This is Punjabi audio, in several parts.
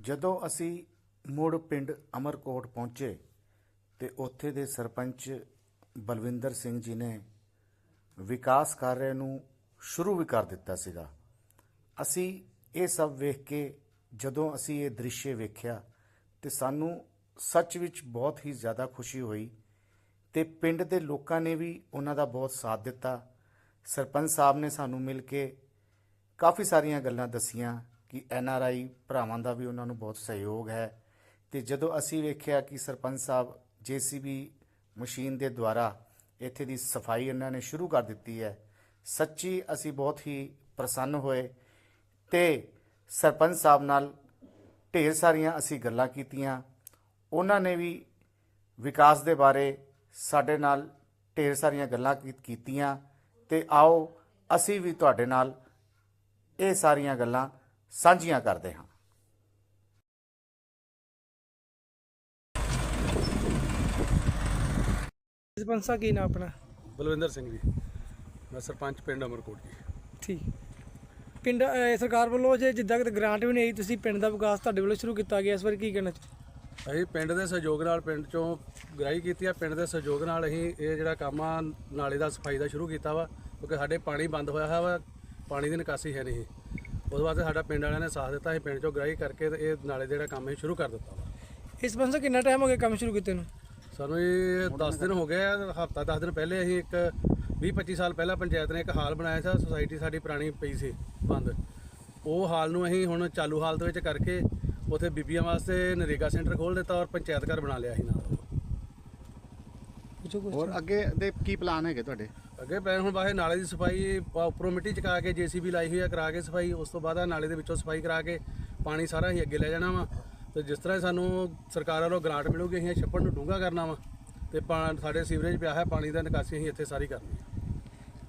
ਜਦੋਂ ਅਸੀਂ ਮੁੜ ਪਿੰਡ ਅਮਰਕੋਟ ਪਹੁੰਚੇ ਤੇ ਉੱਥੇ ਦੇ ਸਰਪੰਚ ਬਲਵਿੰਦਰ ਸਿੰਘ ਜੀ ਨੇ ਵਿਕਾਸ ਕਾਰਜ ਨੂੰ ਸ਼ੁਰੂ ਵੀ ਕਰ ਦਿੱਤਾ ਸੀਗਾ। ਅਸੀਂ ਇਹ ਸਭ ਵੇਖ ਕੇ ਜਦੋਂ ਅਸੀਂ ਇਹ ਦ੍ਰਿਸ਼ ਵੇਖਿਆ ਤੇ ਸਾਨੂੰ ਸੱਚ ਵਿੱਚ ਬਹੁਤ ਹੀ ਜ਼ਿਆਦਾ ਖੁਸ਼ੀ ਹੋਈ ਤੇ ਪਿੰਡ ਦੇ ਲੋਕਾਂ ਨੇ ਵੀ ਉਹਨਾਂ ਦਾ ਬਹੁਤ ਸਾਥ ਦਿੱਤਾ। ਸਰਪੰਚ ਸਾਹਿਬ ਨੇ ਸਾਨੂੰ ਮਿਲ ਕੇ ਕਾਫੀ ਸਾਰੀਆਂ ਗੱਲਾਂ ਦਸੀਆਂ ਕਿ ਐਨ ਆਰ ਆਈ ਭਰਾਵਾਂ ਦਾ ਵੀ ਉਹਨਾਂ ਨੂੰ ਬਹੁਤ ਸਹਿਯੋਗ ਹੈ। ਤੇ ਜਦੋਂ ਅਸੀਂ ਵੇਖਿਆ ਕਿ ਸਰਪੰਚ ਸਾਹਿਬ ਜੀਸੀਬੀ ਮਸ਼ੀਨ ਦੇ ਦੁਆਰਾ ਇੱਥੇ ਦੀ ਸਫ਼ਾਈ ਇਹਨਾਂ ਨੇ ਸ਼ੁਰੂ ਕਰ ਦਿੱਤੀ ਹੈ, ਸੱਚੀ ਅਸੀਂ ਬਹੁਤ ਹੀ ਪ੍ਰਸੰਨ ਹੋਏ ਤੇ ਸਰਪੰਚ ਸਾਹਿਬ ਨਾਲ ਢੇਰ ਸਾਰੀਆਂ ਅਸੀਂ ਗੱਲਾਂ ਕੀਤੀਆਂ। ਉਹਨਾਂ ਨੇ ਵੀ ਵਿਕਾਸ ਦੇ ਬਾਰੇ ਸਾਡੇ ਨਾਲ ਢੇਰ ਸਾਰੀਆਂ ਗੱਲਾਂ ਕੀ- ਕੀਤੀਆਂ ਤੇ ਆਓ ਅਸੀਂ ਵੀ ਤੁਹਾਡੇ ਨਾਲ ਇਹ ਸਾਰੀਆਂ ਗੱਲਾਂ ਸਾਂਝੀਆਂ ਕਰਦੇ ਹਾਂ। ਸਰਪੰਚ ਸਾਹਿਬ ਕੀ ਨਾਮ ਆਪਣਾ? ਬਲਵਿੰਦਰ ਸਿੰਘ ਜੀ। ਮੈਂ ਸਰਪੰਚ ਪਿੰਡ ਅਮਰਕੋਟ ਜੀ। ਠੀਕ। ਪਿੰਡ ਅਹ ਸਰਕਾਰ ਵੱਲੋਂ ਜੇ ਜਿੱਦਾਂ ਕਿ ਗ੍ਰਾਂਟ ਵੀ ਨਹੀਂ ਆਈ ਤੁਸੀਂ ਪਿੰਡ ਦਾ ਵਿਕਾਸ ਤੁਹਾਡੇ ਵੱਲੋਂ ਸ਼ੁਰੂ ਕੀਤਾ ਗਿਆ ਇਸ ਵਾਰ ਕੀ ਕਹਿਣਾ ਅਸੀਂ ਪਿੰਡ ਦੇ ਸਹਿਯੋਗ ਨਾਲ ਪਿੰਡ ਚੋਂ ਗ੍ਰਾਈ ਕੀਤੀ ਆ। ਪਿੰਡ ਦੇ ਸਹਿਯੋਗ ਨਾਲ ਅਸੀਂ ਇਹ ਜਿਹੜਾ ਕੰਮ ਆ ਨਾਲੇ ਦਾ ਸਫ਼ਾਈ ਦਾ ਸ਼ੁਰੂ ਕੀਤਾ ਵਾ ਕਿਉਂਕਿ ਸਾਡੇ ਪਾਣੀ ਬੰਦ ਹੋਇਆ ਹੋਇਆ ਵਾ ਪਾਣੀ ਦੀ ਨਿਕਾਸੀ ਹੈ ਨਹੀਂ। ਉਸ ਵਾਸਤੇ ਸਾਡਾ ਪਿੰਡ ਵਾਲਿਆਂ ਨੇ ਸਾਥ ਦਿੱਤਾ ਅਸੀਂ ਪਿੰਡ ਚੋਂ ਗ੍ਰਾਈ ਕਰਕੇ ਤੇ ਇਹ ਨਾਲੇ ਦਾ ਜਿਹੜਾ ਕੰਮ ਅਸੀਂ ਸ਼ੁਰੂ ਕਰ ਦਿੱਤਾ ਵਾ। ਇਸ ਸਾਹਿਬ ਕਿੰਨਾ ਟਾਈਮ ਹੋ ਗਿਆ ਕੰਮ ਸ਼ੁਰੂ ਕੀਤੇ ਨੂੰ? ਸਾਨੂੰ ਇਹ 10 ਦਿਨ ਹੋ ਗਏ ਆ ਹਫਤਾ 10 ਦਿਨ ਪਹਿਲੇ ਅਸੀਂ ਇੱਕ 20 25 ਸਾਲ ਪਹਿਲਾਂ ਪੰਚਾਇਤ ਨੇ ਇੱਕ ਹਾਲ ਬਣਾਇਆ ਸੀ ਸੁਸਾਇਟੀ ਸਾਡੀ ਪੁਰਾਣੀ ਪਈ ਸੀ ਬੰਦ। ਉਹ ਹਾਲ ਨੂੰ ਅਸੀਂ ਹੁਣ ਚਾਲੂ ਹਾਲਤ ਵਿੱਚ ਕਰਕੇ ਉਥੇ ਬੀਬੀਆਂ ਵਾਸਤੇ ਨਰੇਗਾ ਸੈਂਟਰ ਖੋਲ ਦਿੱਤਾ ਔਰ ਪੰਚਾਇਤ ਘਰ ਬਣਾ ਲਿਆ ਸੀ ਨਾਲ। ਪੁੱਛੋ ਕੁਛ ਹੋਰ ਅੱਗੇ ਦੇ ਕੀ ਪਲਾਨ ਹੈਗੇ ਤੁਹਾਡੇ? ਅੱਗੇ ਪੈ ਹੁਣ ਬਾਹਰ ਨਾਲੇ ਦੀ ਸਫ਼ਾਈ ਪ- ਉੱਪਰੋਂ ਮਿੱਟੀ ਚਕਾ ਕੇ ਜੀਸੀਬੀ ਲਾਈ ਹੋਈ ਆ ਕਰਾ ਕੇ ਸਫ਼ਾਈ ਉਸ ਤੋਂ ਬਾਅਦ ਆ ਨਾਲੇ ਦੇ ਵਿੱਚੋਂ ਸਫ਼ਾਈ ਕਰਾ ਕੇ ਪਾਣੀ ਸਾਰਾ ਹੀ ਅੱਗੇ ਲੈ ਜਾਣਾ ਵਾ। ਤੇ ਜਿਸ ਤਰ੍ਹਾਂ ਹੀ ਸਾਨੂੰ ਸਰਕਾਰ ਵੱਲੋਂ ਗ੍ਰਾਂਟ ਮਿਲੂਗੀ ਅਸੀਂ ਇਹ ਛੱਪੜ ਨੂੰ ਡੂੰਘਾ ਕਰਨਾ ਵਾ। ਤੇ ਪਾ- ਸਾਡੇ ਸੀਵਰੇਜ ਪਿਆ ਹੈ ਪਾਣੀ ਦਾ ਨਿਕਾਸੀ ਅਸੀਂ ਇੱਥੇ ਸਾਰੀ ਕਰਨੀ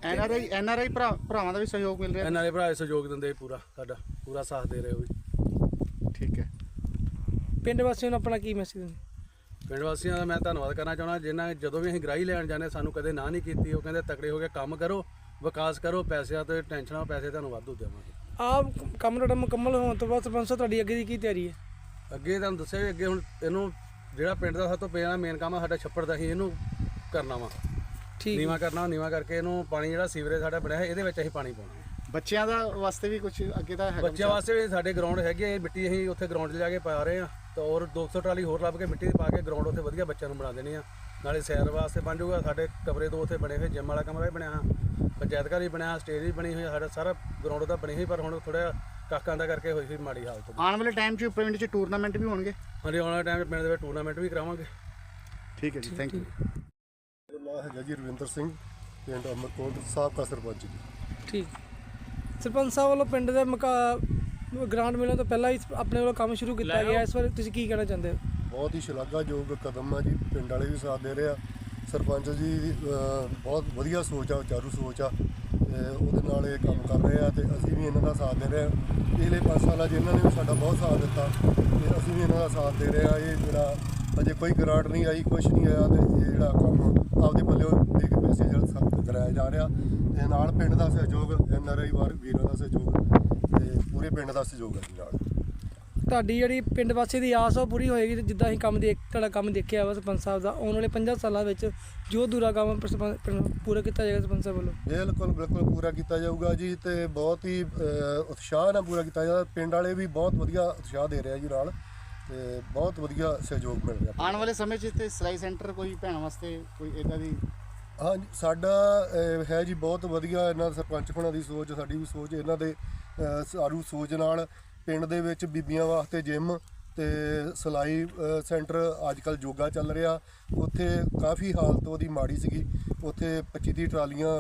N R I N R I ਭਰਾਵਾਂ ਦਾ ਵੀ ਸਹਿਯੋਗ ਮਿਲ ਰਿਹਾ? ਇਹਨਾਂ ਦੇ ਭਰਾ ਸਹਿਯੋਗ ਦਿੰਦੇ ਪੂਰਾ ਸਾਡਾ ਪੂਰਾ ਸਾਥ ਦੇ ਰਹੇ ਹੋ ਵੀ। ਠੀਕ ਹੈ। ਪਿੰਡ ਵਾਸੀਆਂ ਨੂੰ ਆਪਣਾ ਕੀ ਮੈਸੇਜ ਦਿੰਦੇ? ਪਿੰਡ ਵਾਸੀਆਂ ਦਾ ਮੈਂ ਧੰਨਵਾਦ ਕਰਨਾ ਚਾਹੁੰਦਾ ਜਿਨ੍ਹਾਂ ਜਦੋਂ ਵੀ ਅਸੀਂ ਗ੍ਰਾਈ ਲੈਣ ਜਾਂਦੇ ਸਾਨੂੰ ਕਦੇ ਨਾ ਨਹੀਂ ਕੀਤੀ ਉਹ ਕਹਿੰਦੇ ਤਕੜੇ ਹੋ ਕੇ ਕੰਮ ਕਰੋ ਵਿਕਾਸ ਕਰੋ ਪੈਸਿਆਂ ਤੇ ਟੈਨਸ਼ਨਾਂ ਪੈਸੇ ਤੁਹਾਨੂੰ ਵਾਧੂ ਦੇਵਾਂਗੇ। ਆਹ ਕੰਮ ਤੁਹਾਡਾ ਮੁਕੰਮਲ ਹੋਣ ਤੋਂ ਬਾਅਦ ਸਰਪੰਚ ਸਾਹਿਬ ਤੁਹਾਡੀ ਅੱਗੇ ਦੀ ਕੀ ਤਿਆਰੀ ਹੈ? ਅੱਗੇ ਤੁਹਾਨੂੰ ਦੱਸਿਆ ਵੀ ਅੱਗੇ ਹੁਣ ਇਹਨੂੰ ਜਿਹੜਾ ਪਿੰਡ ਦਾ ਸਭ ਤੋਂ ਪਹਿਲਾਂ ਮੇਨ ਕੰਮ ਆ ਸਾਡਾ ਛੱਪੜ ਦਾ ਹੀ ਇਹਨੂੰ ਕਰਨਾ ਵਾ। ਠੀਕ। ਨੀਵਾ ਕਰਨਾ ਨੀਵਾ ਕਰਕੇ ਇਹਨੂੰ ਪਾਣੀ ਜਿਹੜਾ ਸੀਵਰੇਜ ਸਾਡਾ ਬਣਿਆ ਹੈ ਇਹਦੇ ਵਿੱਚ ਅਸੀਂ ਪਾਣੀ ਪਾਉਣਾ। ਬੱਚਿਆਂ ਦਾ ਵਾਸਤੇ ਵੀ ਕੁਝ ਅੱਗੇ ਦਾ ਹੈਗਾ ਬੱਚਿਆਂ ਵਾਸਤੇ ਵੀ ਸਾਡੇ ਗਰਾਊਂਡ ਹੈਗੇ ਆ, ਮਿੱਟੀ ਅਸੀਂ ਉੱਥੇ ਗਰਾਊਂਡ 'ਚ ਜਾ ਕੇ ਪਾ ਰਹੇ ਆ। ਤੇ ਔਰ 200 ਟਰਾਲੀ ਹੋਰ ਲੱਭ ਕੇ ਮਿੱਟੀ ਦੀ ਪਾ ਕੇ ਗਰਾਊਂਡ ਉੱਥੇ ਵਧੀਆ ਬੱਚਿਆਂ ਨੂੰ ਬਣਾ ਦੇਣੀ ਆ। ਨਾਲੇ ਸੈਰ ਵਾਸਤੇ ਬਣ ਜਾਊਗਾ ਸਾਡੇ ਕਮਰੇ ਦੋ ਉੱਥੇ ਬਣੇ ਹੋਏ ਜਿਮ ਵਾਲਾ ਕਮਰਾ ਵੀ ਬਣਿਆ ਪੰਚਾਇਤ ਘਰ ਵੀ ਬਣਿਆ ਸਟੇਜ ਵੀ ਬਣੀ ਹੋਈ ਸਾਡਾ ਸਾਰਾ ਗਰਾਊਂਡ ਦਾ ਬਣੀ ਹੋਈ ਪਰ ਹੁਣ ਥੋੜਾ ਕਾਕਾਂ ਦਾ ਕਰਕੇ ਹੋਈ ਸੀ ਮਾੜੀ ਹਾਲਤ ਆਉਣ ਵਾਲੇ ਟਾਈਮ 'ਚ ਪਿੰਡ 'ਚ ਟੂਰਨਾਮੈਂਟ ਵੀ ਹੋਣਗੇ? ਹਾਂਜੀ ਆਉਣ ਵਾਲੇ ਟਾਈਮ 'ਚ ਪਿੰਡ ਦੇ ਵਿੱਚ ਟੂਰਨਾਮੈਂਟ ਵੀ ਕਰਾਵਾਂਗੇ। ਠੀਕ ਹੈ ਜੀ ਥੈਂਕ ਯੂ ਮੇਰਾ ਨਾਮ ਹੈਗਾ ਜੀ ਰਵਿੰਦਰ ਸਿੰਘ ਪਿੰਡ ਅਮਰਕੋਟ ਸਾਬਕਾ ਸਰਪੰਚ ਜੀ। ਠੀਕ। ਸਰਪੰਚ ਸਾਹਿਬ ਵੱਲੋਂ ਪਿੰਡ ਦੇ ਗ੍ਰਾਂਟ ਮਿਲਣ ਤੋਂ ਪਹਿਲਾਂ ਹੀ ਆਪਣੇ ਵੱਲੋਂ ਕੰਮ ਸ਼ੁਰੂ ਕੀਤਾ ਗਿਆ। ਇਸ ਵਾਰ ਤੁਸੀਂ ਕੀ ਕਹਿਣਾ ਚਾਹੁੰਦੇ ਹੋ? ਬਹੁਤ ਹੀ ਸ਼ਲਾਘਾਯੋਗ ਕਦਮ ਆ ਜੀ। ਪਿੰਡ ਵਾਲੇ ਵੀ ਸਾਥ ਦੇ ਰਹੇ ਆ। ਸਰਪੰਚ ਜੀ ਦੀ, ਅਹ, ਬਹੁਤ ਵਧੀਆ ਸੋਚ ਆ ਉਚਾਰੂ ਸੋਚ ਆ। ਤੇ ਉਹਦੇ ਨਾਲ ਇਹ ਕੰਮ ਕਰ ਰਹੇ ਆ ਤੇ ਅਸੀਂ ਵੀ ਇਹਨਾਂ ਦਾ ਸਾਥ ਦੇ ਰਹੇ ਆ। ਪਿਛਲੇ 5 ਸਾਲਾਂ 'ਚ ਇਹਨਾਂ ਨੇ ਵੀ ਸਾਡਾ ਬਹੁਤ ਸਾਥ ਦਿੱਤਾ। ਤੇ ਅਸੀਂ ਵੀ ਇਹਨਾਂ ਦਾ ਸਾਥ ਦੇ ਰਹੇ ਆ। ਇਹ ਜਿਹੜਾ ਅਜੇ ਕੋਈ ਗ੍ਰਾਂਟ ਨਹੀਂ ਆਈ ਕੁਝ ਨਹੀਂ ਆਇਆ ਤੇ ਇਹ ਜਿਹੜਾ ਕੰਮ ਆਪਦੇ ਪੱਲੇ ਦੇ ਕੇ ਪੈਸੇ ਜਿਹੜਾ ਸਭ ਕਰਾਇਆ ਜਾ ਰਿਹਾ। ਤੇ ਨਾਲ ਪਿੰਡ ਦਾ ਸਹਿਯੋਗ ਐਨ ਆਰ ਆਈ ਵਾਰ ਵੀਰਾਂ ਦਾ ਸਹਿਯੋਗ ਪਿੰਡ ਦਾ ਸਹਿਯੋਗ ਹੈ ਜੀ ਨਾਲ। ਤੁਹਾਡੀ ਜਿਹੜੀ ਪਿੰਡ ਵਾਸੀ ਦੀ ਆਸ ਉਹ ਪੂਰੀ ਹੋਏਗੀ ਤੇ ਜਿੱਦਾਂ ਅਸੀਂ ਕੰਮ ਦੇਖ ਤੁਹਾਡਾ ਕੰਮ ਦੇਖਿਆ ਵਾ ਸਰਪੰਚ ਸਾਹਿਬ ਦਾ ਆਉਣ ਵਾਲੇ 50 ਸਾਲਾਂ ਵਿੱਚ ਜੋ ਦੂਰਾ ਕੰਮ ਸਰਪੰਚ- ਪਿੰਡ ਪੂਰਾ ਕੀਤਾ ਜਾਏਗਾ ਸਰਪੰਚ ਸਾਹਿਬ ਵੱਲੋਂ। ਬਿਲਕੁਲ ਬਿਲਕੁਲ ਪੂਰਾ ਕੀਤਾ ਜਾਊਗਾ ਜੀ ਤੇ ਬਹੁਤ ਹੀ ਅਹ, ਉਤਸ਼ਾਹ ਨਾਲ ਪੂਰਾ ਕੀਤਾ ਜਾਊਗਾ। ਪਿੰਡ ਵਾਲੇ ਵੀ ਬਹੁਤ ਵਧੀਆ ਉਤਸ਼ਾਹ ਦੇ ਰਹੇ ਆ ਜੀ ਨਾਲ ਤੇ ਬਹੁਤ ਵਧੀਆ ਸਹਿਯੋਗ ਮਿਲ ਰਿਹਾ। ਆਉਣ ਵਾਲੇ ਸਮੇਂ 'ਚ ਇੱਥੇ ਸਿਲਾਈ ਸੈਂਟਰ ਕੋਈ ਭੈਣ ਵਾਸਤੇ ਕੋਈ ਇਦਾਂ ਦੀ ਹਾਂ ਸਾਡਾ ਅਹ, ਹੈ ਜੀ ਬਹੁਤ ਵਧੀਆ ਇਹਨਾਂ ਦਾ ਸਰਪੰਚ ਹੋਣਾ ਦੀ ਸੋਚ ਸਾਡੀ ਵੀ ਸੋਚ ਇਹਨਾਂ ਦੇ ਸਾਰੂ ਸੋਚ ਨਾਲ ਪਿੰਡ ਦੇ ਵਿੱਚ ਬੀਬੀਆਂ ਵਾਸਤੇ ਜਿਮ ਤੇ ਸਿਲਾਈ ਸੈਂਟਰ ਅੱਜ ਕੱਲ ਯੋਗਾ ਚੱਲ ਰਿਹਾ। ਉੱਥੇ ਕਾਫੀ ਹਾਲਤ ਉਹਦੀ ਮਾੜੀ ਸੀਗੀ। ਉੱਥੇ 25 ਤੀਹ ਟਰਾਲੀਆਂ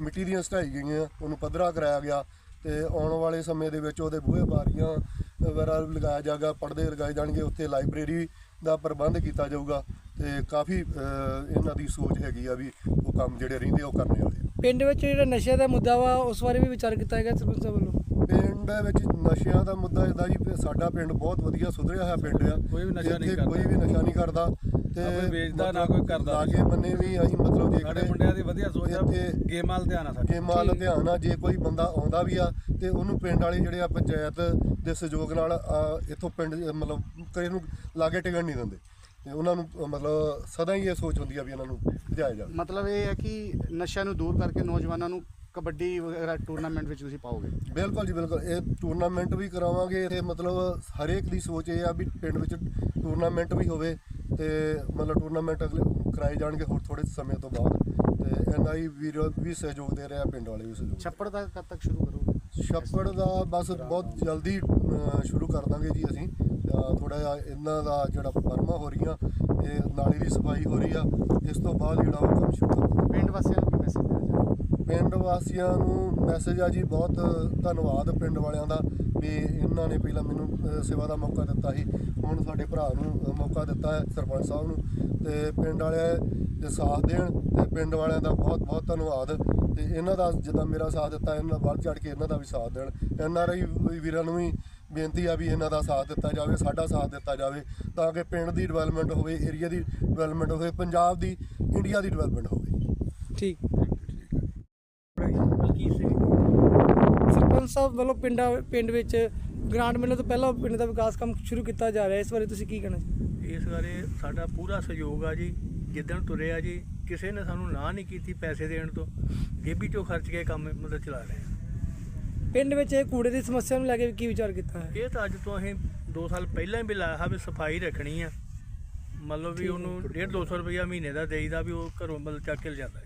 ਮਿੱਟੀ ਦੀਆਂ ਸਟਾਈ ਗਈਆਂ, ਉਹਨੂੰ ਪੱਧਰਾ ਕਰਾਇਆ ਗਿਆ ਤੇ ਆਉਣ ਵਾਲੇ ਸਮੇਂ ਦੇ ਵਿੱਚ ਉਹਦੇ ਬੂਹੇ ਬਾਰੀਆਂ ਵਗੈਰਾ ਲਗਾਇਆ ਜਾਊਗਾ ਪਰਦੇ ਲਗਾਏ ਜਾਣਗੇ, ਉੱਥੇ ਲਾਇਬ੍ਰੇਰੀ ਦਾ ਪ੍ਰਬੰਧ ਕੀਤਾ ਜਾਊਗਾ ਤੇ ਕਾਫੀ ਇਹਨਾਂ ਦੀ ਸੋਚ ਹੈਗੀ ਆ ਵੀ ਉਹ ਕੰਮ ਜਿਹੜੇ ਰਹਿੰਦੇ ਆ ਉਹ ਕਰਨੇ ਵਾਲੇ ਪਿੰਡ ਵਿੱਚ ਜਿਹੜਾ ਨਸ਼ੇ ਦਾ ਮੁੱਦਾ ਵਾ, ਉਸ ਬਾਰੇ ਵੀ ਵਿਚਾਰ ਕੀਤਾ ਗਿਆ ਸਰਪੰਚ ਵੱਲੋਂ? ਪਿੰਡ ਦੇ ਵਿੱਚ ਨਸ਼ਿਆਂ ਦਾ ਮੁੱਦਾ ਇਹਦਾ ਜੀ ਵੀ ਸਾਡਾ ਪਿੰਡ ਬਹੁਤ ਵਧੀਆ ਸੁਧਰਿਆ ਹੋਇਆ ਪਿੰਡ ਆ। ਕੋਈ ਵੀ ਨਸ਼ਾ ਨਹੀਂ ਇੱਥੇ ਕੋਈ ਵੀ ਨਸ਼ਾ ਨਹੀਂ ਕਰਦਾ ਤੇ ਨਾ ਕੋਈ ਵੇਚਦਾ, ਨਾ ਕੋਈ ਕਰਦਾ। ਲਾਗੇ ਬੰਨੇ ਵੀ ਅਸੀਂ ਮਤਲਬ ਸਾਡੇ ਦੇਖਦੇ ਮੁੰਡਿਆਂ ਦੀ ਵਧੀਆ ਸੋਚ ਆ ਇੱਥੇ ਗੇਮਾਂ ਵੱਲ ਧਿਆਨ ਆ ਸਾਡਾ। ਗੇਮਾਂ ਵੱਲ ਧਿਆਨ ਆ ਜੇ ਕੋਈ ਬੰਦਾ ਆਉਂਦਾ ਵੀ ਆ ਤੇ ਉਹਨੂੰ ਪਿੰਡ ਵਾਲੇ ਜਿਹੜੇ ਆ ਪੰਚਾਇਤ ਦੇ ਸਹਿਯੋਗ ਨਾਲ ਆ, ਇੱਥੋਂ ਪਿੰਡ ਮਤਲਬ ਕਿਸੇ ਨੂੰ ਲਾਗੇ ਟਿਕਣ ਨਹੀਂ ਦਿੰਦੇ। ਤੇ ਉਹਨਾਂ ਨੂੰ ਅ, ਮਤਲਬ ਸਦਾ ਹੀ ਇਹ ਸੋਚ ਹੁੰਦੀ ਆ ਵੀ ਇਹਨਾਂ ਨੂੰ ਭਜਾਇਆ ਜਾਵੇ। ਮਤਲਬ ਇਹ ਹੈ ਕਿ ਨਸ਼ਿਆਂ ਨੂੰ ਦੂਰ ਕਰਕੇ ਨੌਜਵਾਨਾਂ ਨੂੰ ਕਬੱਡੀ ਵਗੈਰਾ ਟੂਰਨਾਮੈਂਟ ਵਿੱਚ ਤੁਸੀਂ ਪਾਓਗੇ? ਬਿਲਕੁਲ ਜੀ ਬਿਲਕੁਲ। ਇਹ ਟੂਰਨਾਮੈਂਟ ਵੀ ਕਰਾਵਾਂਗੇ ਤੇ ਮਤਲਬ ਹਰੇਕ ਦੀ ਸੋਚ ਇਹ ਆ ਵੀ ਪਿੰਡ ਵਿੱਚ ਟੂਰਨਾਮੈਂਟ ਵੀ ਹੋਵੇ ਤੇ ਮਤਲਬ ਟੂਰਨਾਮੈਂਟ ਅਗਲੇ ਕਰਾਏ ਜਾਣਗੇ ਹੋਰ ਥੋੜੇ ਸਮੇਂ ਤੋਂ ਬਾਅਦ। ਤੇ ਐਨਆਈ ਵੀਰ ਵੀ ਸਹਿਯੋਗ ਦੇ ਰਿਹਾ ਪਿੰਡ ਵਾਲੇ ਵੀ ਸਹਿਯੋਗ। ਛੱਪੜ ਦਾ ਕਦ ਤੱਕ ਸ਼ੁਰੂ ਕਰੋਗੇ? ਛੱਪੜ ਦਾ ਬਸ ਬਹੁਤ ਜਲਦੀ ਸ਼ੁਰੂ ਕਰ ਦਾਂਗੇ ਜੀ ਅਸੀਂ। ਥੋੜਾ ਜਿਹਾ ਇਹਨਾਂ ਦਾ ਜਿਹੜਾ ਪਰਮਾ ਹੋ ਰਹੀਆਂ ਇਹ ਨਾਲੀ ਦੀ ਸਫ਼ਾਈ ਹੋ ਰਹੀ ਆ ਇਸ ਤੋਂ ਬਾਅਦ ਜਿਹੜਾ ਉਹ ਕੰਮ ਸ਼ੁਰੂ ਪਿੰਡ ਵਾਸੀਆਂ ਨੂੰ ਕੀ ਮੈਸੇਜ ਦੇਣਾ ਚਾਹੁੰਦੇ ਪਿੰਡ ਵਾਸੀਆਂ ਨੂੰ ਮੈਸੇਜ ਆ ਜੀ, ਬਹੁਤ ਧੰਨਵਾਦ ਪਿੰਡ ਵਾਲਿਆਂ ਦਾ ਵੀ ਇਹਨਾਂ ਨੇ ਪਹਿਲਾਂ ਮੈਨੂੰ ਸੇਵਾ ਦਾ ਮੌਕਾ ਦਿੱਤਾ ਸੀ। ਹੁਣ ਸਾਡੇ ਭਰਾ ਨੂੰ ਮੌਕਾ ਦਿੱਤਾ ਹੈ ਸਰਪੰਚ ਸਾਹਿਬ ਨੂੰ। ਤੇ ਪਿੰਡ ਵਾਲੇ ਦੇ ਸਾਥ ਦੇਣ ਤੇ ਪਿੰਡ ਵਾਲਿਆਂ ਦਾ ਬਹੁਤ ਬਹੁਤ ਧੰਨਵਾਦ। ਤੇ ਇਹਨਾਂ ਦਾ ਜਿੱਦਾਂ ਮੇਰਾ ਸਾਥ ਦਿੱਤਾ, ਇਹਨਾਂ ਵੱਧ ਚੜ ਕੇ ਇਹਨਾਂ ਦਾ ਵੀ ਸਾਥ ਦੇਣ। ਐਨ ਆਰ ਆਈ ਵੀਰਾਂ ਨੂੰ ਵੀ ਬੇਨਤੀ ਆ ਵੀ ਇਹਨਾਂ ਦਾ ਸਾਥ ਦਿੱਤਾ ਜਾਵੇ, ਸਾਡਾ ਸਾਥ ਦਿੱਤਾ ਜਾਵੇ, ਤਾਂ ਕਿ ਪਿੰਡ ਦੀ ਡਿਵੈਲਪਮੈਂਟ ਹੋਵੇ ਏਰੀਆ ਦੀ ਡਿਵੈਲਪਮੈਂਟ ਹੋਵੇ, ਪੰਜਾਬ ਦੀ ਇੰਡੀਆ ਦੀ ਡਿਵੈਲਪਮੈਂਟ ਹੋਵੇ। ਠੀਕ। ਬਲਕੀਤ ਸਿੰਘ ਸਰਪੰਚ ਸਾਹਿਬ ਵੱਲੋਂ ਪਿੰਡਾਂ ਪਿੰਡ ਵਿੱਚ ਗ੍ਰਾਂਟ ਮਿਲਣ ਤੋਂ ਪਹਿਲਾਂ ਪਿੰਡ ਦਾ ਵਿਕਾਸ ਕੰਮ ਸ਼ੁਰੂ ਕੀਤਾ ਜਾ ਰਿਹਾ। ਇਸ ਬਾਰੇ ਤੁਸੀਂ ਕੀ ਕਹਿਣਾ ਚਾਹੁੰਦੇ ਇਸ ਬਾਰੇ ਸਾਡਾ ਪੂਰਾ ਸਹਿਯੋਗ ਆ ਜੀ। ਜਿੱਦਣ ਤੁਰਿਆ ਜੀ ਕਿਸੇ ਨੇ ਸਾਨੂੰ ਨਾ ਨਹੀਂ ਕੀਤੀ ਪੈਸੇ ਦੇਣ ਤੋਂ। ਜੇਬੀ ਚੋਂ ਖਰਚ ਕੇ ਕੰਮ ਮਤਲਬ ਚਲਾ ਰਹੇ ਹਾਂ ਪਿੰਡ ਵਿੱਚ ਇਹ ਕੂੜੇ ਦੀ ਸਮੱਸਿਆ ਨੂੰ ਲੈ ਕੇ ਕੀ ਵਿਚਾਰ ਕੀਤਾ ਹੈ? ਇਹ ਤਾਂ ਅੱਜ ਤੋਂ ਅਸੀਂ 2 ਸਾਲ ਪਹਿਲਾਂ ਵੀ ਲਾਇਆ ਵੀ ਸਫ਼ਾਈ ਰੱਖਣੀ ਆ। ਮਤਲਬ ਵੀ ਉਹਨੂੰ 1.5 200 ਰੁਪਇਆ ਮਹੀਨੇ ਦਾ ਦੇਈਦਾ ਵੀ ਉਹ ਘਰੋਂ ਮਤਲਬ ਚੱਕ ਕੇ ਲਿਜਾਂਦਾ